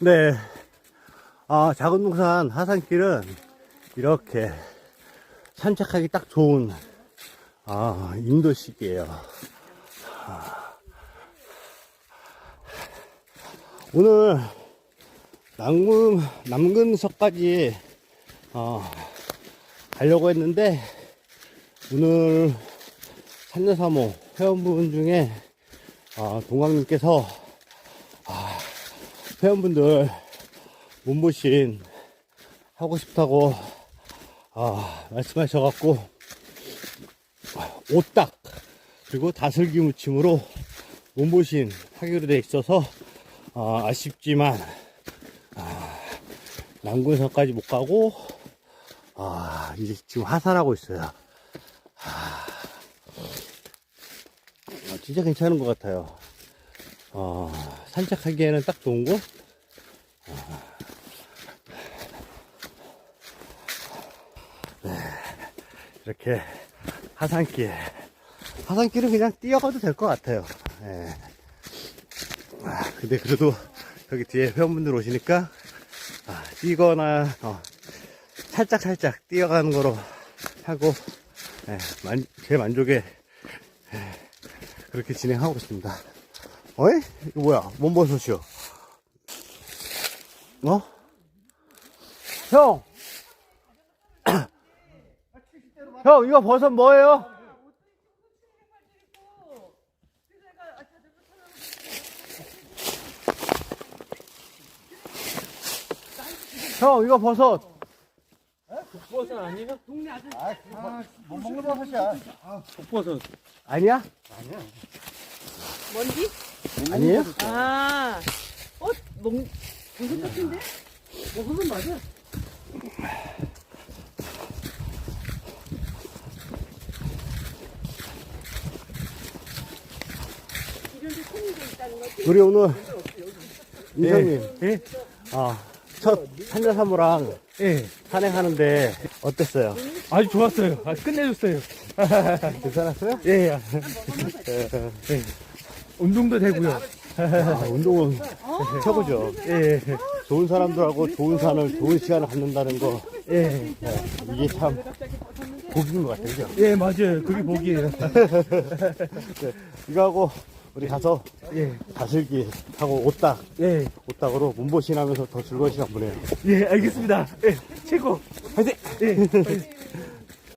네. 아, 작은 동산 하산길은 이렇게 산책하기 딱 좋은, 아, 인도식이에요. 아. 오늘 남근, 남근석까지, 어, 가려고 했는데, 오늘 산여사모 회원분 중에, 아, 동강님께서, 아, 회원분들 몸보신 하고 싶다고 아, 말씀하셔갖고 오딱 그리고 다슬기 무침으로 몸보신 하기로 돼 있어서 아, 아쉽지만 아, 남군선까지 못 가고 아, 이제 지금 하산하고 있어요. 아, 아, 진짜 괜찮은 것 같아요. 어, 산책하기에는 딱 좋은 곳. 네, 이렇게 하산길. 하산길은 그냥 뛰어가도 될 것 같아요. 예. 아, 근데 그래도 여기 뒤에 회원분들 오시니까 아, 뛰거나 어, 살짝 살짝 뛰어가는 거로 하고 예, 만, 제 만족에 예, 그렇게 진행하고 있습니다. 어이? 이거 뭐야? 뭔 버섯이요? 어? 형! 형, 이거 버섯 뭐예요? 형, 이거 버섯. 버섯 아니에요? 못 먹는 버섯이야. 버섯. 아니야? 뭔지? 아니에요? 아, 어, 몽, 무슨 같은데? 버섯은 맞아. 이런데 손이 돼 있다는 거지? 우리 오늘 인성님, 예? 아, 첫 산자사무랑 예. 산행하는데 어땠어요? 아주 좋았어요. 아, 끝내줬어요. 괜찮았어요? 예, 예. 예. 운동도 되고요. 아, 운동은 최고죠. 예, 좋은 사람들하고 좋은 산을 좋은 시간을 갖는다는 거 예. 이게 참 복인 것 같아요. 그죠? 예, 맞아요. 그게 복이에요. 네, 이거 하고 우리 가서 예, 다슬기 하고 오딱 예. 오딱으로 문보신 하면서 더 즐거운 시간 보내요. 예, 알겠습니다. 예, 최고. 화이팅! 예, 화이팅!